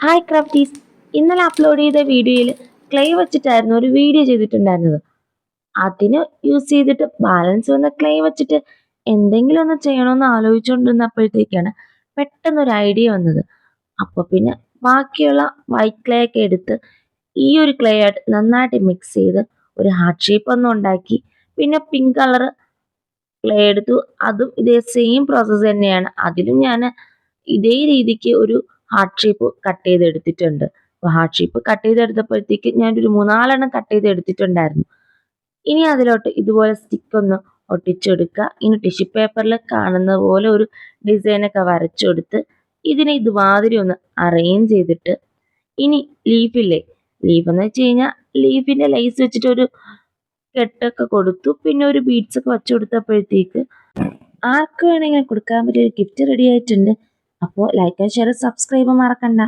Hi ക്രാഫ്റ്റീസ് ഇന്നലെ upload ചെയ്ത വീഡിയോയിൽ ക്ലേ വെച്ചിട്ടായിരുന്നു ഒരു വീഡിയോ ചെയ്തിട്ടുണ്ടായിരുന്നത്. അതിന് യൂസ് ചെയ്തിട്ട് ബാലൻസ് വന്ന ക്ലേ വെച്ചിട്ട് എന്തെങ്കിലും ഒന്ന് ചെയ്യണമെന്ന് ആലോചിച്ചുകൊണ്ടിരുന്നപ്പോഴത്തേക്കാണ് പെട്ടെന്നൊരു ഐഡിയ വന്നത്. അപ്പോൾ പിന്നെ ബാക്കിയുള്ള വൈറ്റ് ക്ലേ ഒക്കെ എടുത്ത് ഈ ഒരു ക്ലേ ആയിട്ട് നന്നായിട്ട് മിക്സ് ചെയ്ത് ഒരു ഹാർട്ട് ഷേപ്പ് ഒന്നും ഉണ്ടാക്കി പിന്നെ പിങ്ക് കളർ ക്ലേ എടുത്തു. അതും ഇതേ സെയിം പ്രോസസ്സ് തന്നെയാണ്. അതിലും ഞാൻ ഇതേ രീതിക്ക് ഒരു ഹാർട്ട് ഷേപ്പ് കട്ട് ചെയ്തെടുത്തിട്ടുണ്ട്. അപ്പോൾ ഹാർട്ട് ഷേപ്പ് കട്ട് ചെയ്തെടുത്തപ്പോഴത്തേക്ക് ഒരു മൂന്നാലെണ്ണം കട്ട് ചെയ്തെടുത്തിട്ടുണ്ടായിരുന്നു. ഇനി അതിലോട്ട് ഇതുപോലെ സ്റ്റിക്ക് ഒന്ന് ഒട്ടിച്ചെടുക്കുക. ഇനി ടിഷ്യൂ പേപ്പറിൽ കാണുന്ന പോലെ ഒരു ഡിസൈനൊക്കെ വരച്ചെടുത്ത് ഇതിനെ ഇതുമാതിരി ഒന്ന് അറേഞ്ച് ചെയ്തിട്ട് ഇനി ലീഫില്ലേ ലീഫ് എന്ന് വെച്ച് കഴിഞ്ഞാൽ ലീഫിന്റെ ലൈസ് വെച്ചിട്ട് ഒരു കെട്ടൊക്കെ കൊടുത്തു. പിന്നെ ഒരു ബീഡ്സ് ഒക്കെ വെച്ചു കൊടുത്തപ്പോഴത്തേക്ക് ആർക്ക് വേണമെങ്കിലും കൊടുക്കാൻ പറ്റിയ ഒരു ഗിഫ്റ്റ് റെഡി ആയിട്ടുണ്ട്. അപ്പോൾ ലൈക്ക് ഷെയർ സബ്സ്ക്രൈബ് മറക്കണ്ട.